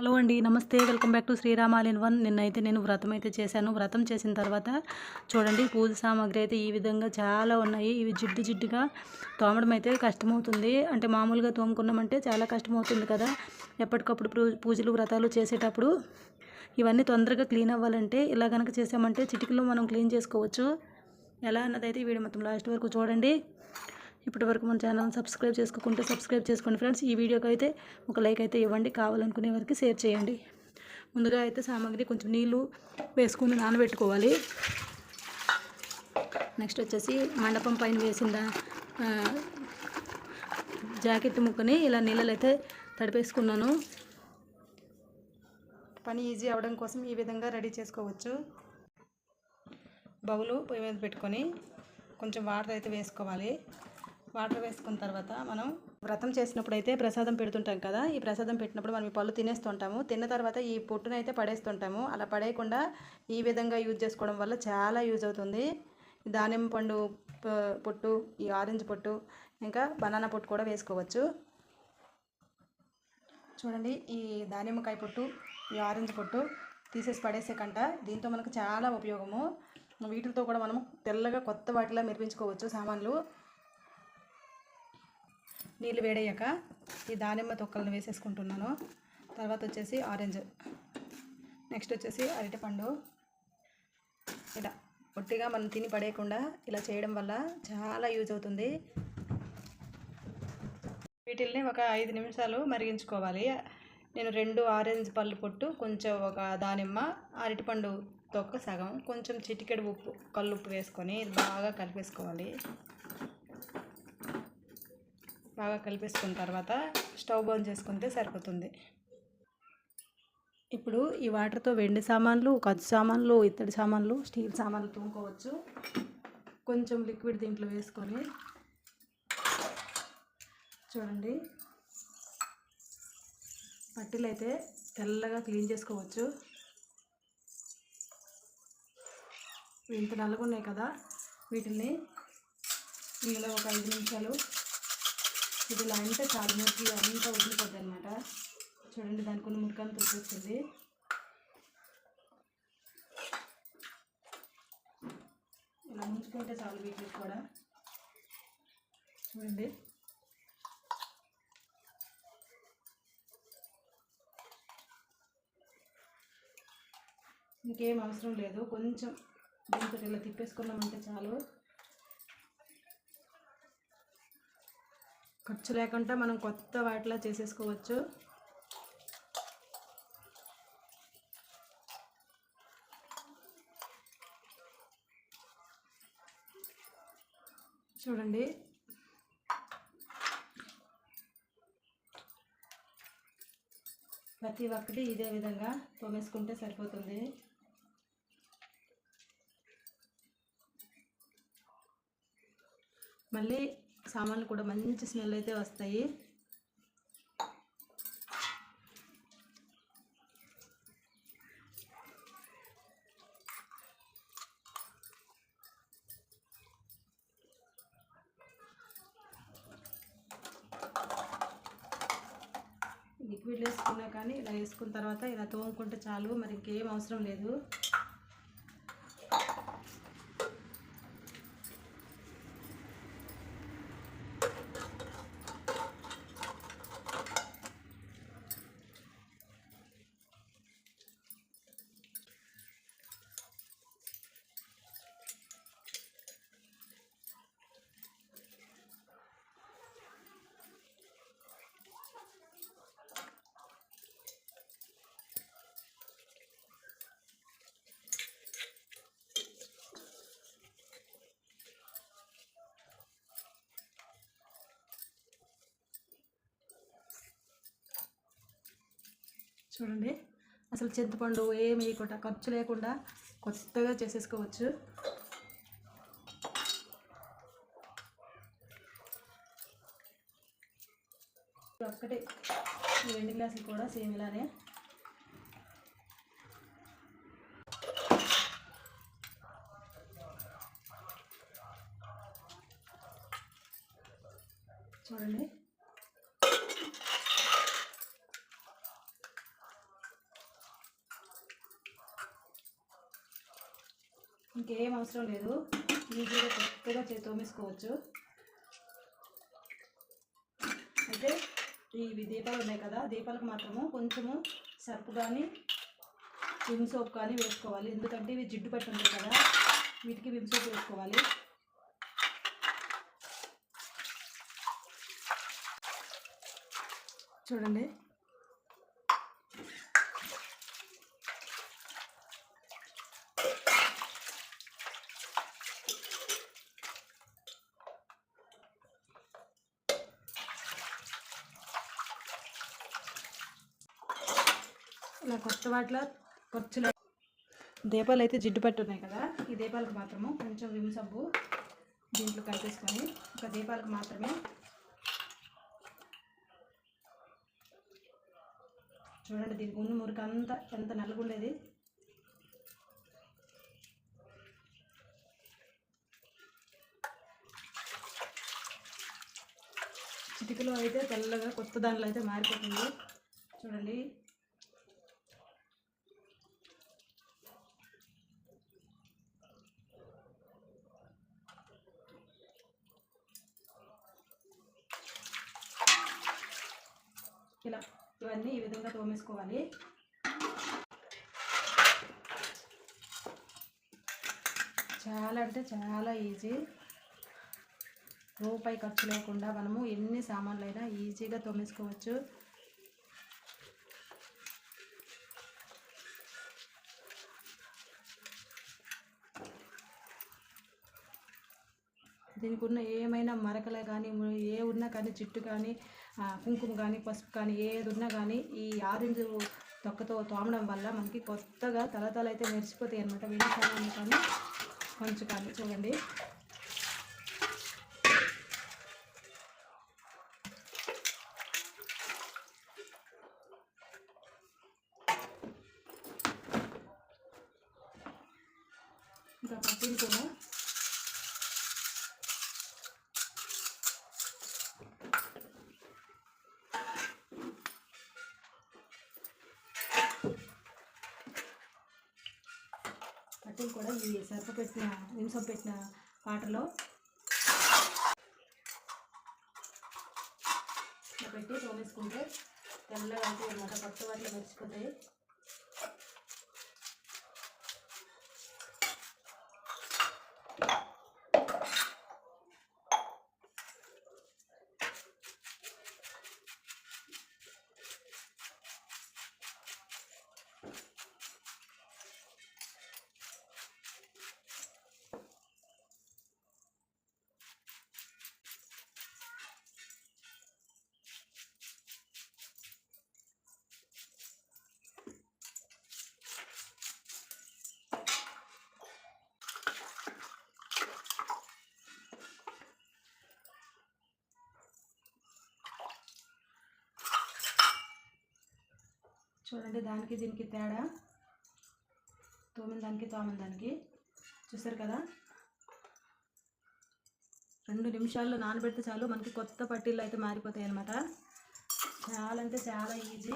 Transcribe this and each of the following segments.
Hello అండి నమస్తే. Welcome back to Sriramal one. నిన్నైతే నేను వ్రతం అయితే చేశాను. వ్రతం చేసిన తర్వాత చూడండి పూజ సామాగ్రి అయితే ఈ విధంగా చాలా ఉన్నాయి. ఇవి జిడ్డు జిడ్డుగా తోమడం అయితే కష్టమవుతుంది. అంటే మామూలుగా తోముకున్నామంటే చాలా కష్టమవుతుంది కదా. ఎప్పటికప్పుడు పూ- పూజలు వ్రతాలు చేసేటప్పుడు ఇవన్నీ తొందరగా క్లీన్ అవ్వాలంటే ఇలా కనుక చేసామంటే చిటికలో మనం క్లీన్ చేసుకోవచ్చు. ఎలా అన్నదైతే వీడియో మొత్తం లాస్ట్ వరకు చూడండి. ఇప్పటివరకు మన ఛానల్ని సబ్స్క్రైబ్ చేసుకోకుంటే సబ్స్క్రైబ్ చేసుకోండి ఫ్రెండ్స్ ఈ వీడియోకి అయితే ఒక లైక్ అయితే ఇవ్వండి. కావాలనుకునే వారికి షేర్ చేయండి. ముందుగా అయితే సామాగ్రి కొంచెం నీళ్ళు వేసుకుని నానబెట్టుకోవాలి. నెక్స్ట్ వచ్చేసి మండపం పైన వేసిన జాకెట్ ముక్కని ఇలా నీళ్ళలో అయితే తడిపేసుకున్నాను. పని ఈజీ అవడం కోసం ఈ విధంగా రెడీ చేసుకోవచ్చు. బౌలు పొయ్యి మీద పెట్టుకొని కొంచెం వాటర్ అయితే వేసుకోవాలి. వాటర్ వేసుకున్న తర్వాత మనం వ్రతం చేసినప్పుడు అయితే ప్రసాదం పెడుతుంటాం కదా ఈ ప్రసాదం పెట్టినప్పుడు మనం ఈ పళ్ళు తినేస్తుంటాము. తిన్న తర్వాత ఈ పొట్టునైతే పడేస్తుంటాము. అలా పడేయకుండా ఈ విధంగా యూజ్ చేసుకోవడం వల్ల చాలా యూజ్ అవుతుంది. దానిమ్మ పండు పొట్టు ఈ ఆరెంజ్ పొట్టు ఇంకా బనానా పొట్టు కూడా వేసుకోవచ్చు. చూడండి ఈ దానిమ్మకాయ పొట్టు ఈ ఆరెంజ్ పొట్టు తీసేసి పడేసే కంట దీంతో మనకు చాలా ఉపయోగము. వీటితో కూడా మనం తెల్లగా కొత్త వాటిలా మెరిపించుకోవచ్చు సామాన్లు. నీళ్ళు వేడయ్యాక ఈ దానిమ్మ తొక్కలను వేసేసుకుంటున్నాను. తర్వాత వచ్చేసి ఆరెంజ్. నెక్స్ట్ వచ్చేసి అరటిపండు. ఇలా ఒట్టిగా మనం తిని పడేయకుండా ఇలా చేయడం వల్ల చాలా యూజ్ అవుతుంది. వీటిల్ని ఒక ఐదు నిమిషాలు మరిగించుకోవాలి. నేను రెండు ఆరెంజ్ పళ్ళు పొట్టు కొంచెం ఒక దానిమ్మ అరటిపండు తొక్క సగం కొంచెం చిటికెడు ఉప్పు కల్లుప్పు వేసుకొని బాగా కలిపేసుకోవాలి. బాగా కలిపేసుకున్న తర్వాత స్టవ్ బంద్ చేసుకుంటే సరిపోతుంది. ఇప్పుడు ఈ వాటర్తో వెండి సామాన్లు కచ్చు సామాన్లు ఇత్తడి సామాన్లు స్టీల్ సామాన్లు తూముకోవచ్చు. కొంచెం లిక్విడ్ దీంట్లో వేసుకొని చూడండి. పట్టీలు అయితే తెల్లగా క్లీన్ చేసుకోవచ్చు. ఇంత నల్లగా ఉన్నాయి కదా. వీటిని ఇందులో ఒక ఐదు నిమిషాలు ఇది ఇలా అంటే చాలు మురికి అంతా వదిలిపోద్ది అనమాట చూడండి దానికి ఉన్న మురికి అంతా వచ్చింది ఇలా ముంచుకుంటే చాలు వీటికి కూడా. చూడండి. ఇంకేం అవసరం లేదు. కొంచెం దీంతో ఇలా తిప్పేసుకున్నామంటే చాలు. ఖర్చు లేకుండా మనం కొత్త వాటిలా చేసేసుకోవచ్చు. చూడండి. ప్రతి ఒక్కటి ఇదే విధంగా తోమేసుకుంటే సరిపోతుంది. మళ్ళీ సామాన్లు కూడా మంచి స్మెల్ అయితే వస్తాయి. లిక్విడ్ వేసుకున్నా కానీ ఇలా వేసుకున్న తర్వాత ఇలా తోముకుంటే చాలు మరి ఇంకేం అవసరం లేదు. చూడండి. అసలు చింతపండు ఏం వేయకుండా ఖర్చు లేకుండా కొత్తగా చేసేసుకోవచ్చు. ఒక్కటే. ఈ రెండు గ్లాసులు కూడా సేమ్ ఇలానే. చూడండి. ఇంకేం అవసరం లేదు. ఈజీగా కొత్తగా తోమేసుకోవచ్చు. అయితే ఇవి దీపాలు ఉన్నాయి కదా దీపాలకు మాత్రము కొంచెము సర్పు కానీ విమ్ సోప్ కానీ వేసుకోవాలి. ఎందుకంటే ఇవి జిడ్డు పట్టి ఉంటాయి కదా వీటికి విమ్ సోప్ వేసుకోవాలి. చూడండి. ఇలా కొత్త వాటిలో ఖర్చులో దీపాలు అయితే జిడ్డు పట్టున్నాయి కదా ఈ దీపాలకు మాత్రము కొంచెం విమ్ సబ్బు దీంట్లో కలిపేసుకొని ఒక దీపాలకు మాత్రమే చూడండి దీనికి ఉన్న మురికి అంతా ఎంత నలుగుండేది. చిటికలో అయితే తెల్లగా కొత్త దానిలో అయితే మారిపోతుంది. చూడండి ఇలా ఇవన్నీ ఈ విధంగా తోమేసుకోవాలి. చాలా అంటే చాలా ఈజీ. రూపాయి ఖర్చు లేకుండా మనము ఎన్ని సామాన్లు అయినా ఈజీగా తోమేసుకోవచ్చు. దీనికి ఉన్న ఏమైనా మరకలే కానీ ఏ ఉన్నా కానీ చిట్టు కానీ కుంకుమ కానీ పసుపు కానీ ఏది ఉన్నా కానీ ఈ ఆరెంజ్ తొక్కతో తోమడం వల్ల మనకి కొత్తగా తలతల అయితే మెరిసిపోతాయి అనమాట వెండి కానీ కొంచెం కానీ చూడండి. ఇంకా పట్టింది కూడా. పట్టీలు కూడా ఈ సర్ప పెట్టిన నిమిషం పెట్టిన పాటలో పెట్టి తోమేసుకుంటే తెల్లగా అంటే మాట కొత్త వాటిలో మర్చిపోతాయి. చూడండి దానికి దీనికి తేడా. తోమిన దానికి తోమిన దానికి. చూసారు కదా? రెండు నిమిషాల్లో నానబెడితే చాలు మనకి కొత్త పట్టీలు అయితే మారిపోతాయి అన్నమాట. చాలా అంటే చాలా ఈజీ.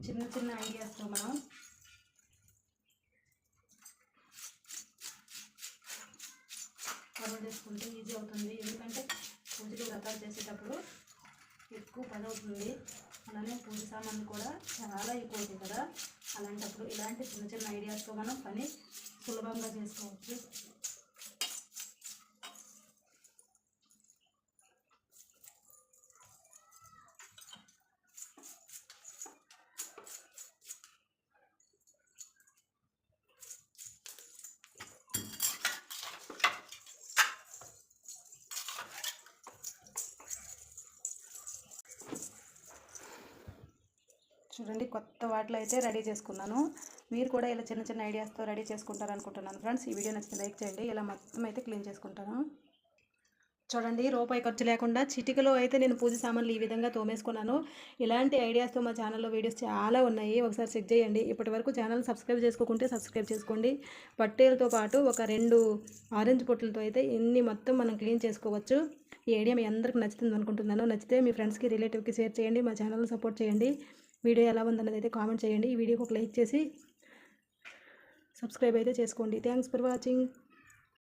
చిన్న చిన్న ఐడియాస్తో మనం కవర్ చేసుకుంటే ఈజీ అవుతుంది. ఎందుకంటే పూజలు వ్రతాలు చేసేటప్పుడు ఎక్కువ పని అవుతుంది. అలానే పూజ సామాన్లు కూడా చాలా ఎక్కువ కదా. అలాంటప్పుడు ఇలాంటి చిన్న చిన్న ఐడియాస్తో మనం పని సులభంగా చేసుకోవచ్చు. చూడండి కొత్త వాటిలో అయితే రెడీ చేసుకున్నాను. మీరు కూడా ఇలా చిన్న చిన్న ఐడియాస్తో రెడీ చేసుకుంటారు అనుకుంటున్నాను ఫ్రెండ్స్. ఈ వీడియో నచ్చితే లైక్ చేయండి ఇలా మొత్తం అయితే క్లీన్ చేసుకుంటాను. చూడండి రూపాయి ఖర్చు లేకుండా చిటికలో అయితే నేను పూజ సామాన్లు ఈ విధంగా తోమేసుకున్నాను. ఇలాంటి ఐడియాస్తో మా ఛానల్లో వీడియోస్ చాలా ఉన్నాయి. ఒకసారి చెక్ చేయండి. ఇప్పటి వరకు ఛానల్ సబ్స్క్రైబ్ చేసుకోకుంటే సబ్స్క్రైబ్ చేసుకోండి. పట్టేలతో పాటు ఒక రెండు ఆరెంజ్ పొట్టులతో అయితే ఇన్ని మొత్తం మనం క్లీన్ చేసుకోవచ్చు. ఈ ఐడియా మీ అందరికి నచ్చుతుంది అనుకుంటున్నాను. నచ్చితే మీ ఫ్రెండ్స్కి రిలేటివ్కి షేర్ చేయండి. మా ఛానల్ని సపోర్ట్ చేయండి. వీడియో ఎలా ఉందన్నది అయితే కామెంట్ చేయండి. ఈ వీడియోకి ఒక లైక్ చేసి సబ్స్క్రైబ్ అయితే చేసుకోండి. Thanks for watching